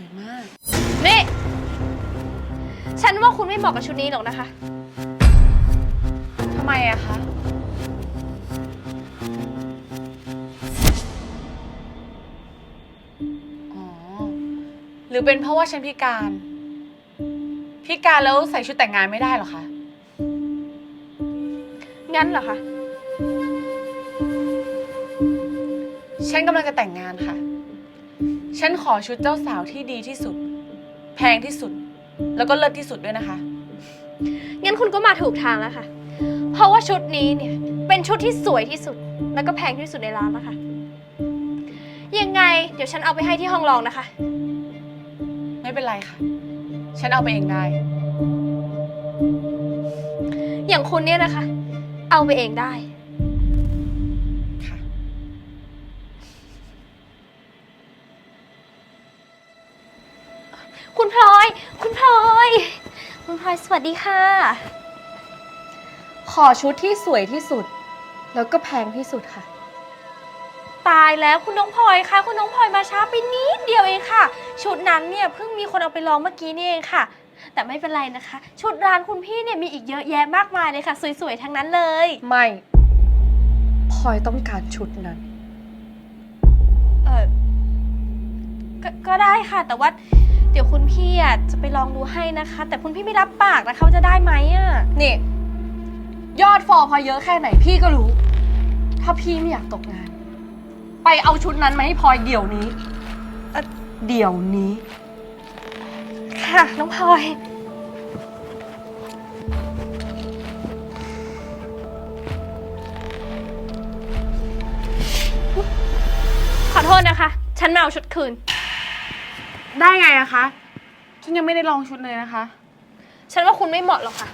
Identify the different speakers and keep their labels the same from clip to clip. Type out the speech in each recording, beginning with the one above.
Speaker 1: วยมาก
Speaker 2: นี่ ฉันว่าคุณไม่เหมาะกับชุดนี้หรอกนะคะ
Speaker 1: ทำไมอะคะ อ๋อ หรือเป็นเพราะว่าฉันพิการ พิการแล้วใส่ชุดแต่งงานไม่ได้เหรอคะ
Speaker 2: งั้นเหรอคะ
Speaker 1: ฉันกำลังจะแต่งงานค่ะ ฉันขอชุดเจ้าสาวที่ดีที่สุด แพงที่สุด แล้วก็เลิศที่สุดด้วยนะคะ
Speaker 2: งั้นคุณก็มาถูกทางแล้วค่ะ เพราะว่าชุดนี้เนี่ย เป็นชุดที่สวยที่สุด แล้วก็แพงที่สุดในร้านแล้วค่ะ ยังไง เดี๋ยวฉันเอาไปให้ที่ห้องรองนะคะ
Speaker 1: ไม่เป็นไรค่ะ ฉันเอาไปเองได้
Speaker 2: อย่างคุณเนี่ยนะคะ เอาไปเองได้ พลอยสวัสดีค่ะ
Speaker 3: ขอชุดที่สวยที่สุด แล้วก็แพงที่สุดค่ะ
Speaker 2: ตายแล้วคุณน้องพลอยคะคุณน้องพลอยมาช้าไปนิดเดียวเองค่ะ ชุดนั้นเนี่ยเพิ่งมีคนเอาไปลองเมื่อกี้นี่เองค่ะ แต่ไม่เป็นไรนะคะ ชุดร้านคุณพี่เนี่ยมีอีกเยอะแยะมากมายเลยค่ะ สวยๆทั้งนั้นเลย
Speaker 3: ไม่พลอยต้องการชุดนั้น
Speaker 2: เออก็ก็ได้ค่ะแต่ว่า เดี๋ยวคุณพี่อะจะไปลองดูให้นะคะ แต่คุณพี่ไม่รับปากนะคะว่าจะได้ไหมอะ
Speaker 3: นี่ ยอดฟอลพอเยอะแค่ไหนพี่ก็รู้ ถ้าพี่ไม่อยากตกงาน ไปเอาชุดนั้นมาให้พลอยเดี๋ยวนี้เอ่อเดี๋ยวนี้
Speaker 2: ค่ะ น้องพลอย ขอโทษนะคะ ฉันมาเอาชุดคืน
Speaker 1: ได้ไงอะคะ ฉันยังไม่ได้ลองชุดเลยนะคะ
Speaker 2: ฉันว่าคุณไม่เหมาะหรอกค่ะ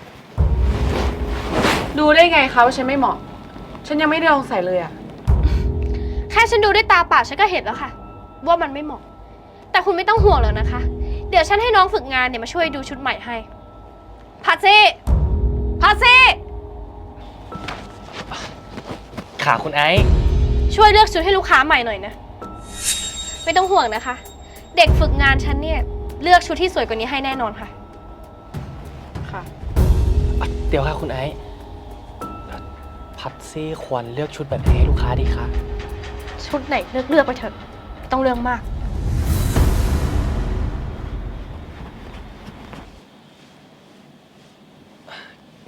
Speaker 1: ดูได้ไงคะว่าฉันไม่เหมาะ ฉันยังไม่ได้ลองใส่เลยอะ
Speaker 2: แค่ฉันดูด้วยตาเปล่าฉันก็เห็นแล้วค่ะ ว่ามันไม่เหมาะ แต่คุณไม่ต้องห่วงแล้วนะคะ เดี๋ยวฉันให้น้องฝึกงานเนี่ยมาช่วยดูชุดใหม่ให้พาซี่พาซี่
Speaker 4: ขาคุณไอซ์
Speaker 2: ช่วยเลือกชุดให้ลูกค้าใหม่หน่อยนะ ไม่ต้องห่วงนะคะ เด็กฝึกงานฉันเนี่ย เลือกชุดที่สวยกว่านี้ให้แน่นอนค่ะ
Speaker 1: ค่ะ
Speaker 4: เดี๋ยวค่ะคุณไอซ์พัดซี่ควรเลือกชุดแบบไหนให้ลูกค้าดีคะ
Speaker 2: ชุดไหนเลือกเลือกไปเถอะไม่ต้องเรื่องมาก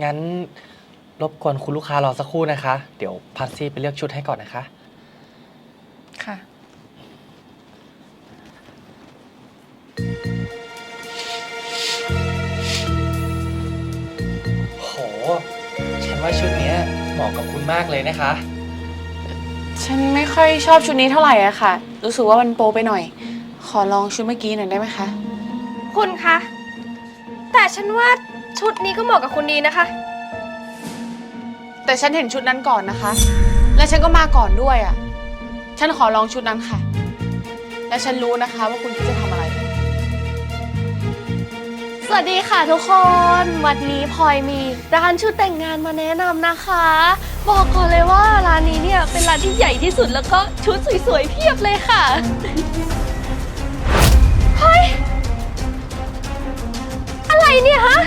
Speaker 4: งั้นรบกวนคุณลูกค้ารอสักครู่นะคะ เดี๋ยวพัดซี่ไปเลือกชุดให้ก่อนนะคะ
Speaker 1: ค่ะ
Speaker 4: โห ฉันว่าชุดเนี้ยเหมาะกับคุณมากเลยนะคะ
Speaker 1: ฉันไม่ค่อยชอบชุดนี้เท่าไหร่อะค่ะ รู้สึกว่ามันโปไปหน่อย ขอลองชุดเมื่อกี้หน่อยได้ไหมคะ
Speaker 2: คุณคะ แต่ฉันว่าชุดนี้ก็เหมาะกับคุณดีนะคะ
Speaker 1: แต่ฉันเห็นชุดนั้นก่อนนะคะ และฉันก็มาก่อนด้วยอะฉันขอลองชุดนั้นค่ะ และฉันรู้นะคะว่าคุณคิดจะทำอะไร
Speaker 3: ส วัสดีค่ะทุกคน วันนี้พลอยมีร้านชุดแต่งงานมาแนะนำนะคะ บอกก่อนเลยว่าร้านนี้เนี่ยเป็นร้านที่ใหญ่ที่สุดแล้วก็ชุดสวยๆเพียบเลยค่ะ
Speaker 2: เฮ้ย อะไรเนี่ยฮะ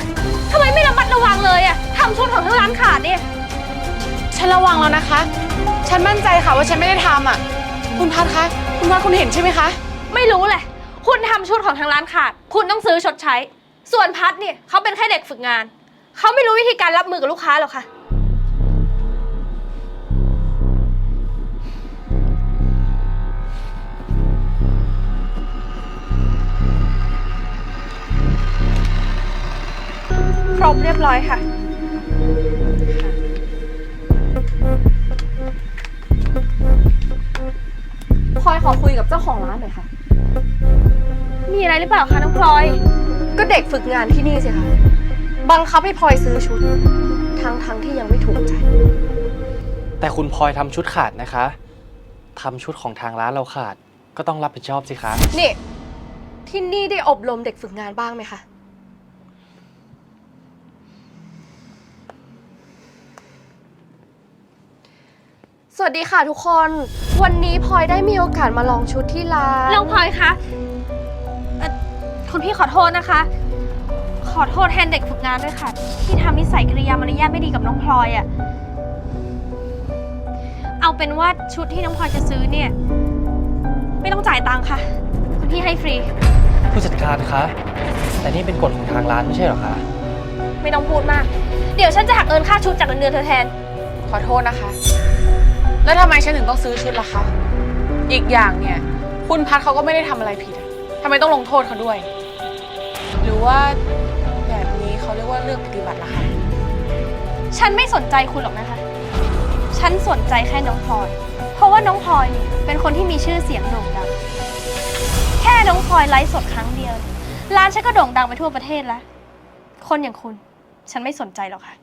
Speaker 2: ทำไมไม่ระมัดระวังเลยอะทำชุดของทั้งร้านขาดเนี่ย
Speaker 1: ฉันระวังแล้วนะคะ ฉันมั่นใจค่ะว่าฉันไม่ได้ทำอะ คุณพัดคะ คุณพัดคุณเห็นใช่ไหมคะ
Speaker 2: ไม่รู้แหละ คุณทำชุดของทางร้านขาด คุณต้องซื้อชดใช้ ส่วนพัดเนี่ยเขาเป็นแค่เด็กฝึกงาน เขาไม่รู้วิธีการรับมือกับลูกค้าหรอกค่ะ ครบเรียบร้อยค่ะ
Speaker 3: พลอยขอคุยกับเจ้าของร้านหน่อยค่ะ
Speaker 2: มีอะไรหรือเปล่าคะน้องพลอย
Speaker 3: ก็เด็กฝึกงานที่นี่สิคะบังคับให้พลอยซื้อชุด ทั้งทั้งๆที่ยังไม่ถูกใจ
Speaker 4: แต่คุณพลอยทำชุดขาดนะคะทำชุดของทางร้านเราขาด ก็ต้องรับผิดชอบสิคะ
Speaker 3: นี่ ที่นี่ได้อบรมเด็กฝึกงานบ้างไหมคะ สวัสดีค่ะทุกคน วันนี้พลอยได้มีโอกาสมาลองชุดที่ร้าน
Speaker 2: น้องพลอยคะเอ่อ คุณพี่ขอโทษนะคะ ขอโทษแทนเด็กฝึกงานด้วยค่ะ ที่ทำนิสัยกริยามารยาทไม่ดีกับน้องพลอยอะ่ะ เอาเป็นว่าชุดที่น้องพลอยจะซื้อเนี่ย ไม่ต้องจ่ายตังค์ค่ะ คุณพี่ให้ฟรี
Speaker 4: ผู้จัดการคะ แต่นี่เป็นกฎของทางร้านไม่ใช่เหรอคะ
Speaker 2: ไม่ต้องพูดมาก เดี๋ยวฉันจะหักเงินค่าชุดจากเงินเดือนเธอแทน
Speaker 1: ขอโทษนะคะ แล้วทำไมฉันถึงต้องซื้อชุดล่ะคะ อีกอย่างเนี่ย คุณพัดเขาก็ไม่ได้ทำอะไรผิดอะทำไมต้องลงโทษเขาด้วย หรือว่าแบบนี้เขาเรียกว่าเลือกปฏิบัติละคะ
Speaker 2: ฉันไม่สนใจคุณหรอกนะคะ ฉันสนใจแค่น้องพลอย เพราะว่าน้องพลอยเนี่ยเป็นคนที่มีชื่อเสียงโด่งดัง แค่น้องพลอยไลฟ์สดครั้งเดียวเนี่ยร้านฉันก็โด่งดังไปทั่วประเทศแล้ว คนอย่างคุณ ฉันไม่สนใจหรอกค่ะ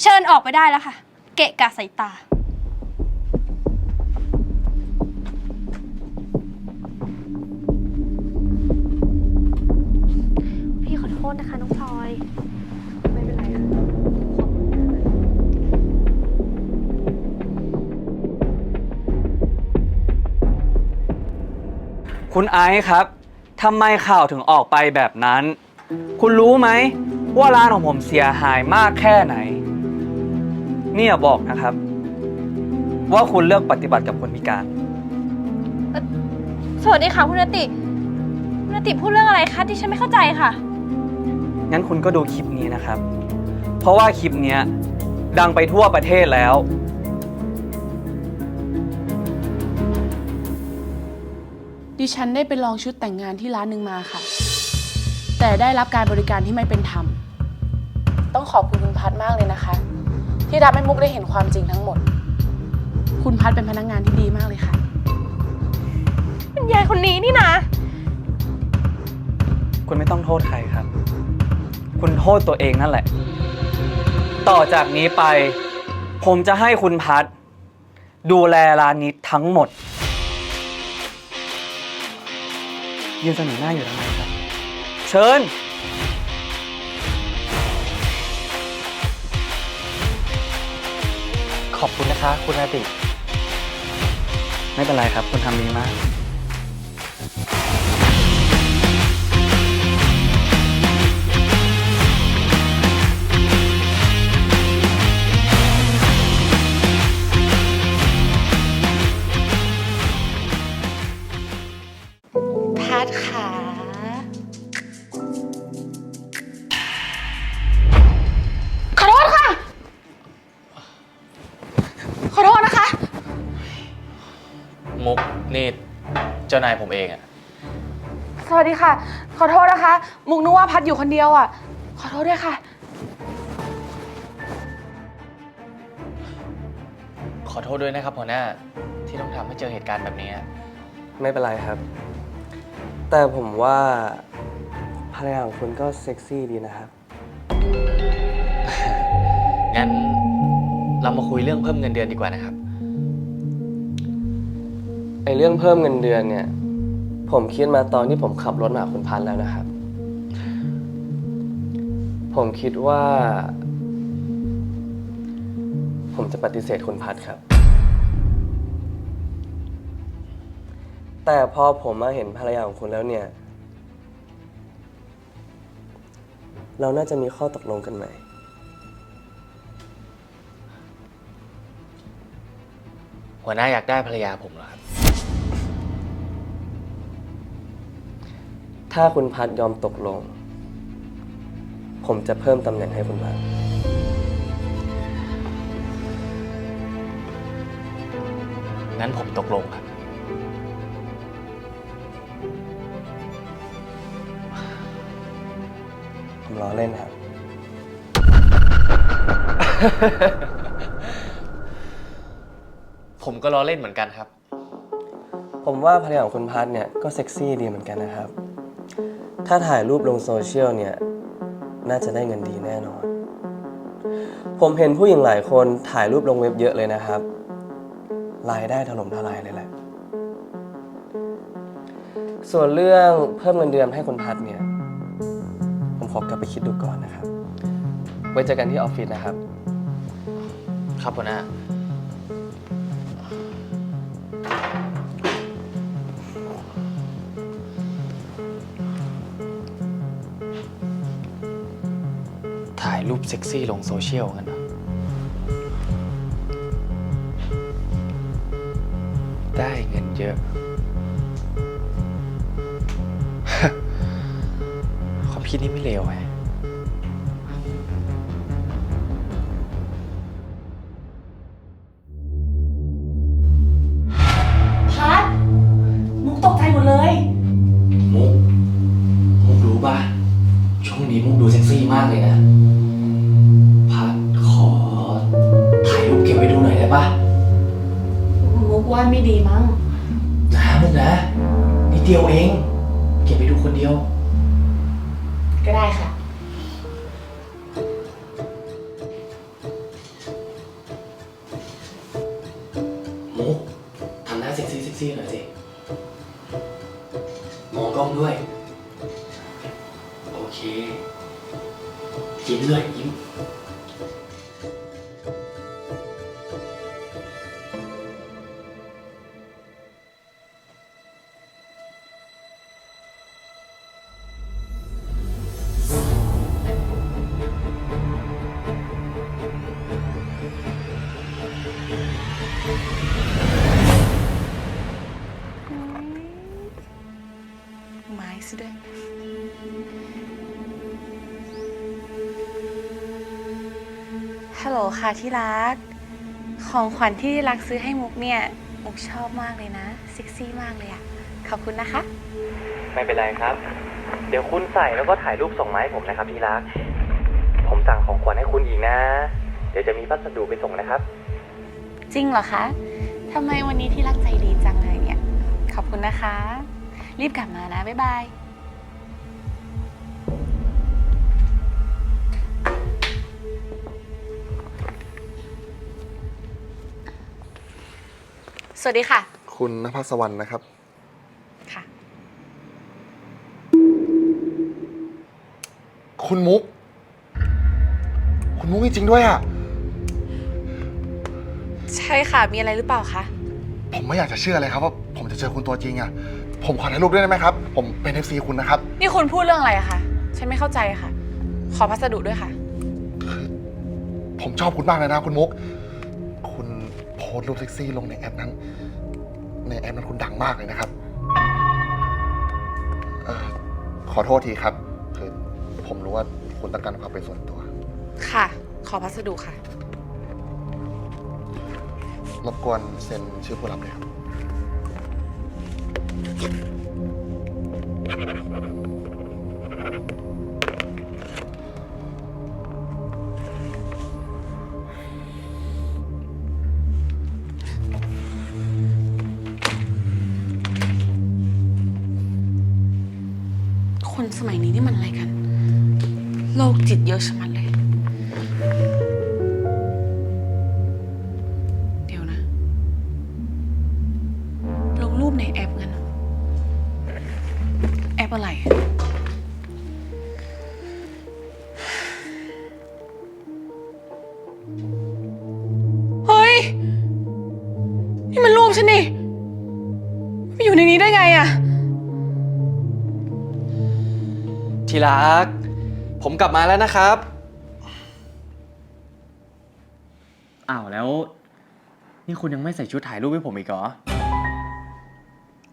Speaker 2: เชิญออกไปได้แล้วค่ะ เกะกะสายตา พี่ขอโท ษนะคะน้องพลอย ไม่เป็นไรค่ะ
Speaker 5: คุณไอซ์ครับทำไมข่าวถึงออกไปแบบนั้น คุณรู้ไหม ว่าร้านของผมเสียหายมากแค่ไหน เนี่ยบอกนะครับ ว่าคุณเลือกปฏิบัติกับคนพิการ
Speaker 2: สวัสดีค่ะคุณนติ คุณนติพูดเรื่องอะไรคะที่ฉันไม่เข้าใจค่ะ
Speaker 5: งั้นคุณก็ดูคลิปนี้นะครับ เพราะว่าคลิปเนี้ยดังไปทั่วประเทศแล้ว
Speaker 1: ดิฉันได้ไปลองชุดแต่งงานที่ร้านหนึ่งมาค่ะ แต่ได้รับการบริการที่ไม่เป็นธรรม ต้องขอบคุณคุณพัดมากเลยนะคะ ที่ทำให้มุกได้เห็นความจริงทั้งหมด คุณพัดเป็นพนักงานที่ดีมากเลยค่ะ
Speaker 2: เป็นยายคนนี้นี่นะ
Speaker 5: คุณไม่ต้องโทษใครครับ คุณโทษตัวเองนั่นแหละ ต่อจากนี้ไป ผมจะให้คุณพัด ดูแลร้านนี้ทั้งหมด ยืนเสนอหน้าอยู่ทำไมครับ เชิญ
Speaker 4: ขอบคุณนะคะ คุณอาติ
Speaker 5: ไม่เป็นไรครับ คุณทำดีมาก
Speaker 4: เจ้านายผมเองอะ
Speaker 1: สวัสดีค่ะ ขอโทษนะคะ มุกนึกว่าพัดอยู่คนเดียวอะ ขอโทษด้วยค่ะ
Speaker 4: ขอโทษด้วยนะครับหัวหน้าที่ต้องทำให้เจอเหตุการณ์แบบนี้อะ
Speaker 6: ไม่เป็นไรครับ แต่ผมว่าภรรยาของคุณก็เซ็กซี่ดีนะครับ
Speaker 4: งั้นเรามาคุยเรื่องเพิ่มเงินเดือนดีกว่านะครับ
Speaker 6: ไอเรื่องเพิ่มเงินเดือนเนี่ย ผมคิดมาตอนที่ผมขับรถมาหาคุณพันธ์แล้วนะครับ ผมคิดว่า ผมจะปฏิเสธคุณพัดครับ แต่พอผมมาเห็นภรรยาของคุณแล้วเนี่ย เราน่าจะมีข้อตกลงกันใหม่
Speaker 4: หัวหน้าอยากได้ภรรยาผมเหรอครับ
Speaker 6: ถ้าคุณพัดยอมตกลง ผมจะเพิ่มตำแหน่งให้คุณพัด
Speaker 4: งั้นผมตกลงครับ
Speaker 6: ผมล้อเล่นครับ
Speaker 4: ผมก็ล้อเล่นเหมือนกันครับ
Speaker 6: ผมว่าภรรยาของคุณพัดเนี่ยก็เซ็กซี่ดีเหมือนกันนะครับ ถ้าถ่ายรูปลงโซเชียลเนี่ย น่าจะได้เงินดีแน่นอน ผมเห็นผู้หญิงหลายคนถ่ายรูปลงเว็บเยอะเลยนะครับ รายได้ถล่มทลายเลยแหละ ส่วนเรื่องเพิ่มเงินเดือนให้คุณพัดเนี่ย ผมขอกลับไปคิดดูก่อนนะครับ ไว้เจอกันที่ออฟฟิศนะครับ
Speaker 4: ครับหัวหน้า รูปเซ็กซี่ลงโซเชียลกันเหรอได้เงินเยอะ ความคิดนี้ไม่เลวไง
Speaker 1: เดี
Speaker 4: ยวเอง เก็บไปดูคนเดียว
Speaker 1: ก็ได้ค่ะ
Speaker 4: มุกทำหน้าเซ็กซี่เซ็กซี่หน่อยสิ มองกล้องด้วย โอเค ยิ้มด้วยยิ้ม
Speaker 1: ฮัลโหลค่ะที่รัก ของขวัญที่รักซื้อให้มุกเนี่ย มุกชอบมากเลยนะเซ็กซี่มากเลยอะขอบคุณนะคะ
Speaker 4: ไม่เป็นไรครับ เดี๋ยวคุณใส่แล้วก็ถ่ายรูปส่งมาให้ผมนะครับที่รัก ผมสั่งของขวัญให้คุณอีกนะ เดี๋ยวจะมีพัสดุไปส่งนะครับ
Speaker 1: จริงเหรอคะทำไมวันนี้ที่รักใจดีจังเลยเนี่ย ขอบคุณนะคะ รีบกลับมานะ บ๊ายบาย วัสดีค่ะ
Speaker 7: คุณนภัสวรรณนะครับ
Speaker 1: ค่ะ
Speaker 7: คุณมุก คุณมุกจริงๆด้วยอะ
Speaker 1: ใช่ค่ะ มีอะไรหรือเปล่าคะ
Speaker 7: ผมไม่อยากจะเชื่อเลยครับว่าผมจะเจอคุณตัวจริงอะ ผมขอถ่ายรูปด้วยได้ไหมครับ ผมเป็น FC คุณนะครับ
Speaker 1: นี่คุณพูดเรื่องอะไรอะคะ ฉันไม่เข้าใจค่ะ ขอพัสดุด้วยค่ะ
Speaker 7: ผมชอบคุณมากเลยนะคุณมุก คุณโพสต์รูปเซ็กซี่ลงในแอปนั้น ในแอปนั้นคุณดังมากเลยนะครับเอ่อขอโทษทีครับ คือผมรู้ว่าคุณต้องการความเป็นส่วนตัว
Speaker 1: ค่ะ ขอพัสดุค่ะ
Speaker 7: รบกวนเซ็นชื่อผู้รับเลยครับ
Speaker 1: คน สมัยนี้นี่มันอะไรกันโรคจิตเยอะชะมัดเลย รั
Speaker 4: ก ผมกลับมาแล้วนะครับ อ้าวแล้ว นี่คุณยังไม่ใส่ชุดถ่ายรูปให้ผมอีกเหรอ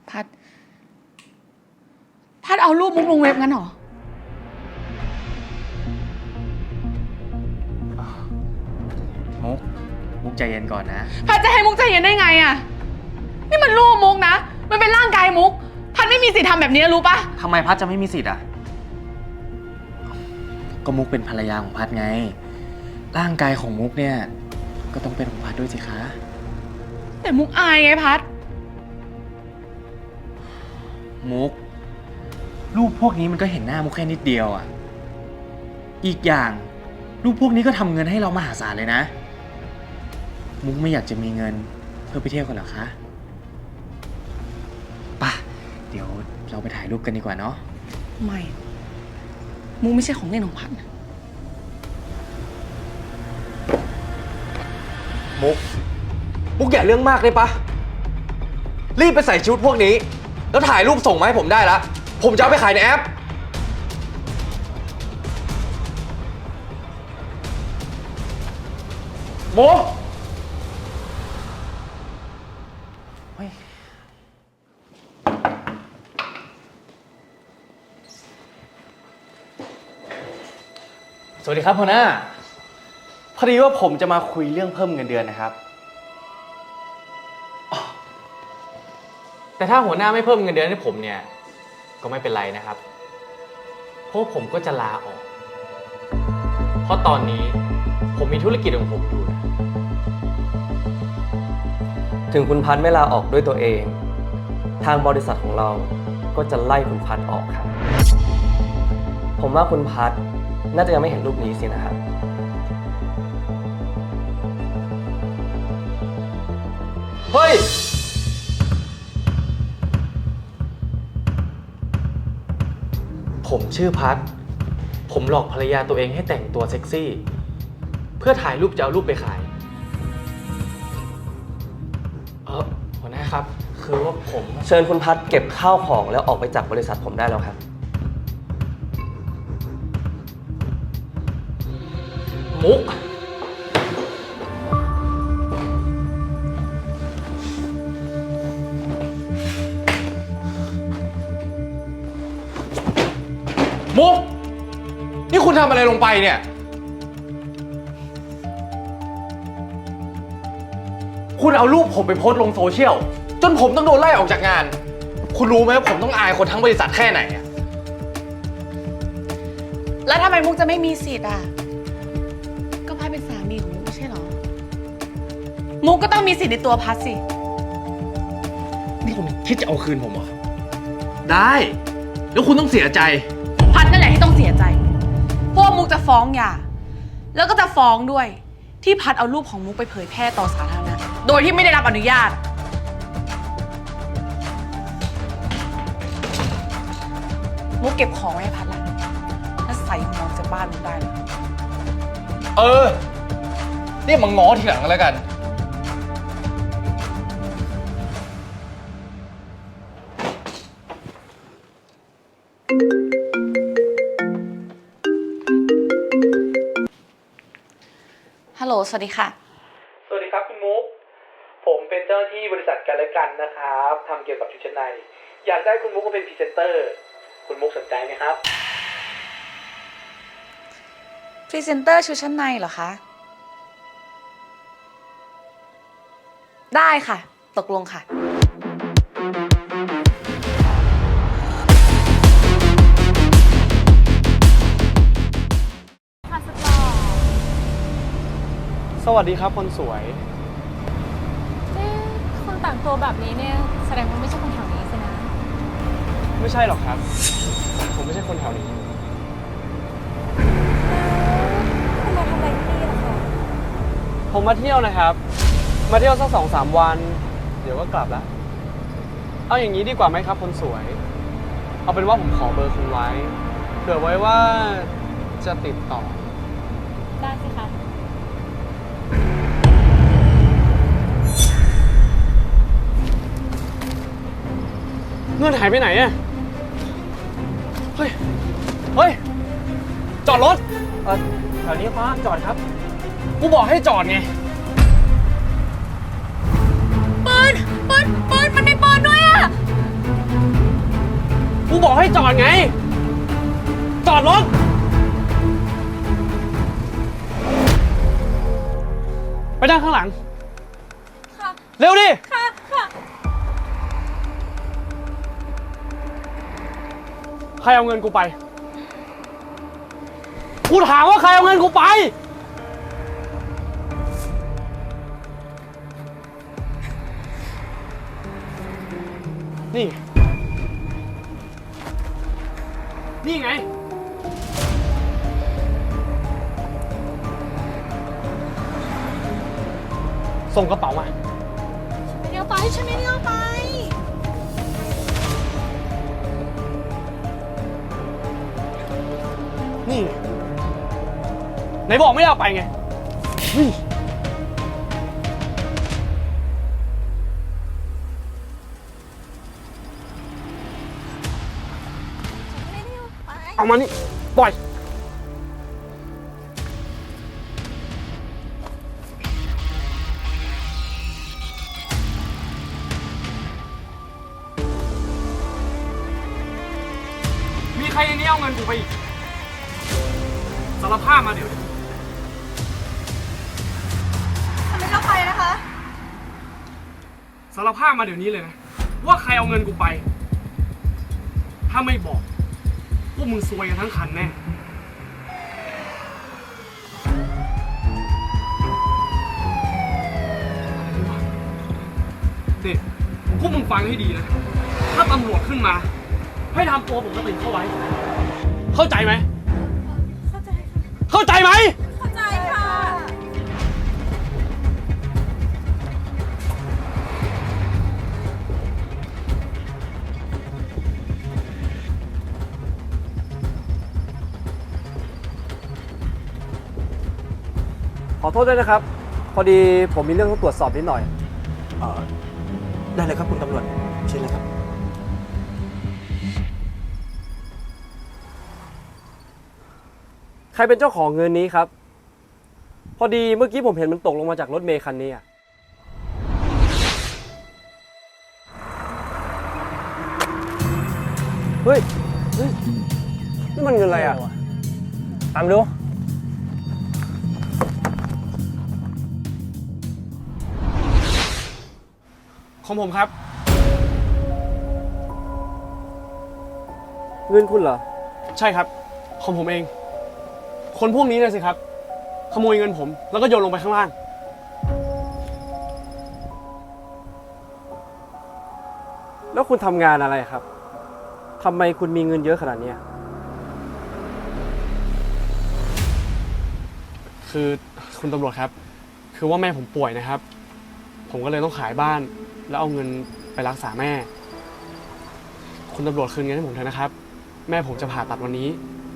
Speaker 1: พัด พัดเอารูปมุกลงเว็บงั้นเหรอ
Speaker 4: มุก มุกใจเย็นก่อนนะ
Speaker 1: พัดจะให้มุกใจเย็นได้ไงอะนี่มันรูปมุกนะ มันเป็นร่างกายมุก พัดไม่มีสิทธิ์ทำแบบนี้รู้ปะ
Speaker 4: ทำไมพัดจะไม่มีสิทธิ์อะ ก็มุกเป็นภรรยาของพัดไง ร่างกายของมุกเนี่ย ก็ต้องเป็นของพัดด้วยสิคะ
Speaker 1: แต่มุกอายไงพัด
Speaker 4: มุก รูปพวกนี้มันก็เห็นหน้ามุกแค่นิดเดียวอะ อีกอย่าง รูปพวกนี้ก็ทำเงินให้เรามหาศาลเลยนะ มุกไม่อยากจะมีเงินเพื่อไปเที่ยวกันเหรอคะป่ะ เดี๋ยวเราไปถ่ายรูปกันดีกว่าเนาะ
Speaker 1: ไม่ มูไม่ใช่ของเล่นของพันนะ
Speaker 4: มุก มุกอย่าเรื่องมากเลยปะ รีบไปใส่ชุดพวกนี้ แล้วถ่ายรูปส่งมาให้ผมได้ละ ผมจะเอาไปขายในแอป มุก สวัสดีครับหัวหน้า พอดีว่าผมจะมาคุยเรื่องเพิ่มเงินเดือนนะครับ แต่ถ้าหัวหน้าไม่เพิ่มเงินเดือนให้ผมเนี่ย ก็ไม่เป็นไรนะครับ เพราะผมก็จะลาออก เพราะตอนนี้ผมมีธุรกิจของผมอยู่นะ
Speaker 6: ถึงคุณพัดไม่ลาออกด้วยตัวเอง ทางบริษัทของเราก็จะไล่คุณพัดออกครับ ผมว่าคุณพัดน่ น่าจะยังไม่เห็นรูปนี้สินะครับ
Speaker 4: เฮ้ย ผมชื่อพัดผมหลอกภรรยาตัวเองให้แต่งตัวเซ็กซี่ เพื่อถ่ายรูปจะเอารูปไปขาย เออหัวหน้าครับ คือว่าผม
Speaker 6: เชิญคุณพัดเก็บข้าวของแล้วออกไปจากบริษัทผมได้แล้วครับ
Speaker 4: มุกมุก นี่คุณทำอะไรลงไปเนี่ย คุณเอารูปผมไปโพสต์ลงโซเชียล จนผมต้องโดนไล่ออกจากงาน คุณรู้ไหมว่าผมต้องอายคนทั้งบริษัทแค่ไหนอะ
Speaker 1: แล้วทำไมมุกจะไม่มีสิทธิ์อะ มุกก็ต้องมีสิทธิ์ในตัวพัดสิ
Speaker 4: นี่คุณคิดจะเอาคืนผมเหรอ ได้ แล้วคุณต้องเสียใจ
Speaker 1: พัดนั่นแหละที่ต้องเสียใจ เพราะวกมุกจะฟ้องหย่า แล้วก็จะฟ้องด้วย ที่พัดเอารูปของมุกไปเผยแพร่ต่อสาธารณะ โดยที่ไม่ได้รับอนุญาต มุกเก็บของไว้ให้พัดละแล้วใส่หัวออกจากบ้านมุกได้เลย
Speaker 4: เออนี่มาง้อทีหลังก็แล้วกัน
Speaker 1: สวัสดีค่ะ
Speaker 4: สวัสดีครับคุณมุก ผมเป็นเจ้าหน้าที่บริษัทกันและกันนะครับทำเกี่ยวกับชุดชั้นใน อยากได้คุณมุกมาเป็นพรีเซนเตอร์ คุณมุกสนใจไหมครับ
Speaker 1: พรีเซนเตอร์ชุดชั้นในเหรอคะ ได้ค่ะ ตกลงค่ะ
Speaker 4: สวัสดีครับคนสวย
Speaker 8: เอ๊ะคนแต่งตัวแบบนี้เนี่ย แสดงว่าไม่ใช่คนแถวนี้สินะ
Speaker 4: ไม่ใช่หรอกครับ ผมไม่ใช่คนแถวนี้
Speaker 8: คุณมาทำอะไรที่นี่ล่ะคะ
Speaker 9: ผมมาเที่ยวนะครับ มาเที่ยวสักสองสามวัน เดี๋ยวก็กลับแล้วเอาอย่างนี้ดีกว่าไหมครับ คนสวย เอาเป็นว่าผมขอเบอร์คุณไว้ เผื่อไว้ว่าจะติดต่อ เงินหายไปไหนอะเฮ้ย เฮ้ย จอดรถเออแถวนี้เขาห้ามจอดครับ กูบอกให้จอดไง
Speaker 2: ปืน ปืน ปืน มันมีปืนด้วยอะ
Speaker 9: กูบอกให้จอดไง จอดรถ ไปนั่งข้างหลัง
Speaker 2: ค่ะ
Speaker 9: เร็วดิ
Speaker 2: ค่ะ
Speaker 9: ใครเอาเงินกูไป กูถามว่าใครเอาเงินกูไป นี่ นี่ไง ส่งกระเป๋ามา
Speaker 2: ไม่ได้เอาไปฉันไม่ได้เอาไป
Speaker 9: นี่ไงไหนบอกไม่ได้เอาไปไงนี่เอามานี่ปล่อย สารภาพมาเดี๋ยวนี้เลยนะ ว่าใครเอาเงินกูไป ถ้าไม่บอก พวกมึงซวยกันทั้งคันแน่นี่พวกมึงฟังให้ดีนะ ถ้าตำรวจขึ้นมา ให้ทำตัวปกติเข้าไว้ เข้าใจไหม เข้าใจค่ะ เข้าใจไหม
Speaker 10: โทษด้วยนะครับ พอดีผมมีเรื่องต้องตรวจสอบนิดหน่อย
Speaker 6: ได้เลยครับคุณตำรวจเชิญเลยครับ
Speaker 10: ใครเป็นเจ้าของเงินนี้ครับ พอดีเมื่อกี้ผมเห็นมันตกลงมาจากรถเมย์คันนี้อะเฮ้ยเฮ้ยนี่มันเงินอะไรอะตามดู
Speaker 9: ของผมครับ
Speaker 10: เงินคุณเหรอ
Speaker 9: ใช่ครับของผมเอง คนพวกนี้เลยสิครับ ขโมยเงินผม แล้วก็โยนลงไปข้างล่าง
Speaker 10: แล้วคุณทำงานอะไรครับทำไมคุณมีเงินเยอะขนาดเนี้ย
Speaker 9: คือคุณตำรวจครับ คือว่าแม่ผมป่วยนะครับ ผมก็เลยต้องขายบ้าน แล้วเอาเงินไปรักษาแม่ คุณตำรวจคืนเงินให้ผมเถอะนะครับ แม่ผมจะผ่าตัดวันนี้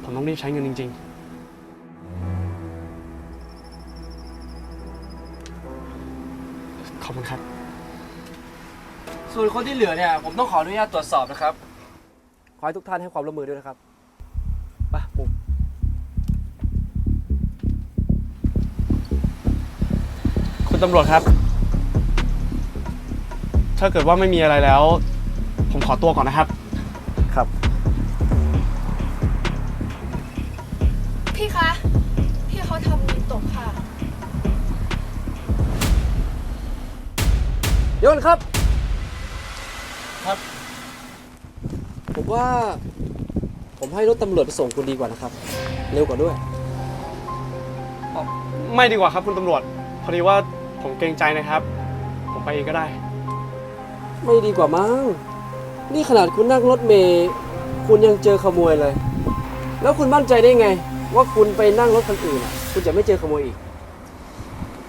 Speaker 9: ผมต้องรีบใช้เงินจริง ๆ ขอบคุณครับ
Speaker 10: ส่วนคนที่เหลือเนี่ยผมต้องขออนุญาตตรวจสอบนะครับ ขอให้ทุกท่านให้ความร่วมมือด้วยนะครับไปบุม
Speaker 9: คุณตำรวจครับ ถ้าเกิดว่าไม่มีอะไรแล้ว ผมขอตัวก่อนนะครับ
Speaker 10: ครับ
Speaker 3: พี่คะ พี่เขาทำเงินตกค่ะ
Speaker 10: โยนครับ ครับ ผมว่า ผมให้รถตำรวจไปส่งคุณดีกว่านะครับ เร็วกว่าด้วย
Speaker 9: ไม่ดีกว่าครับคุณตำรวจ พอดีว่าผมเกรงใจนะครับ ผมไปเองก็ได้
Speaker 10: ไม่ดีกว่ามั้ง นี่ขนาดคุณนั่งรถเมย์คุณยังเจอขโมยเลย แล้วคุณมั่นใจได้ไง ว่าคุณไปนั่งรถคันอื่นอะคุณจะไม่เจอขโมยอีก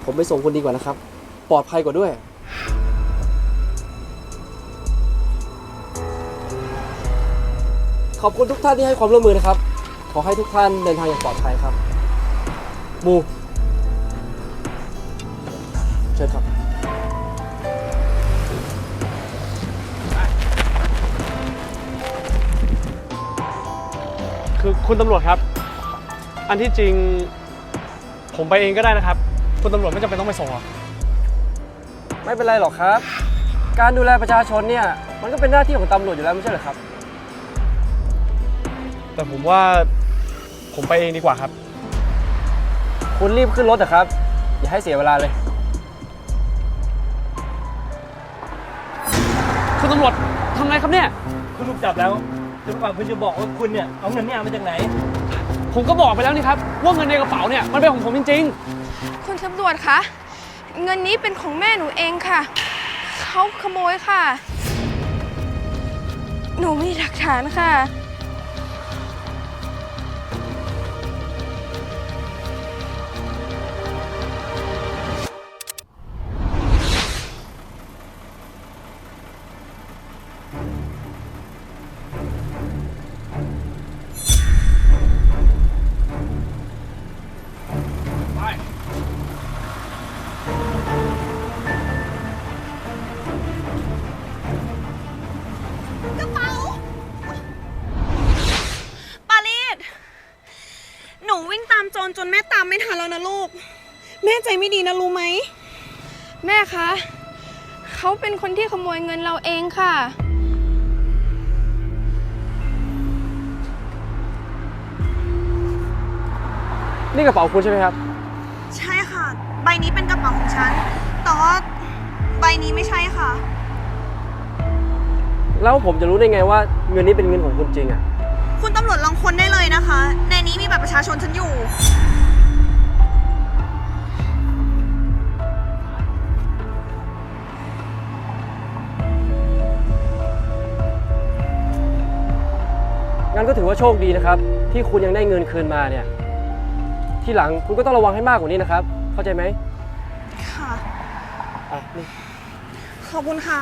Speaker 10: ผมไปส่งคุณดีกว่านะครับ ปลอดภัยกว่าด้วย ขอบคุณทุกท่านที่ให้ความร่วมมือนะครับ ขอให้ทุกท่านเดินทางอย่างปลอดภัยครับ มูเชิญครับ
Speaker 9: คือคุณตำรวจครับ อันที่จริง ผมไปเองก็ได้นะครับ คุณตำรวจไม่จำเป็นต้องไปส่งหรอก
Speaker 10: ไม่เป็นไรหรอกครับ การดูแลประชาชนเนี่ย มันก็เป็นหน้าที่ของตำรวจอยู่แล้วไม่ใช่เหรอครับ
Speaker 9: แต่ผมว่าผมไปเองดีกว่าครับ
Speaker 10: คุณรีบขึ้นรถเถอะครับ อย่าให้เสียเวลาเลย
Speaker 9: คุณตำรวจทำไงครับเนี่ย
Speaker 11: คุณถูกจับแล้วจ นกว่าคุณจะบอกว่าคุณเนี่ยเอาเงินเนี่ยมาจากไหน
Speaker 9: ผมก็บอกไปแล้วนี่ครับ ว่าเงินในกระเป๋าเนี่ยมันเป็นของผมจริง
Speaker 3: คุณตำรวจคะ เงินนี้เป็นของแม่หนูเองค่ะ เขาขโมยค่ะ หนูมีหลักฐานค่ะ ใจไม่ดีนะรู้ไหม แม่คะ เขาเป็นคนที่ขโมยเงินเราเองค่ะ
Speaker 10: นี่กระเป๋าคุณใช่ไหมครับ
Speaker 12: ใช่ค่ะ ใบนี้เป็นกระเป๋าของฉัน แต่ว่าใบนี้ไม่ใช่ค่ะ
Speaker 10: แล้วผมจะรู้ได้ไงว่าเงินนี้เป็นเงินของคุณจริงอะ
Speaker 12: คุณตำรวจลองค้นได้เลยนะคะ ในนี้มีแบบประชาชนฉันอยู่
Speaker 10: งั้นก็ถือว่าโชคดีนะครับ ที่คุณยังได้เงินคืนมาเนี่ย ที่หลังคุณก็ต้องระวังให้มากกว่านี้นะครับ เข้าใจไหม
Speaker 12: ค่ะ
Speaker 10: อะนี่
Speaker 12: ขอบคุณค่ะ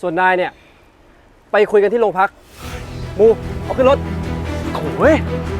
Speaker 10: ส่วนนายเนี่ย ไปคุยกันที่โรงพักมูเอาขึ้นรถ
Speaker 9: โอ้ย
Speaker 10: ไ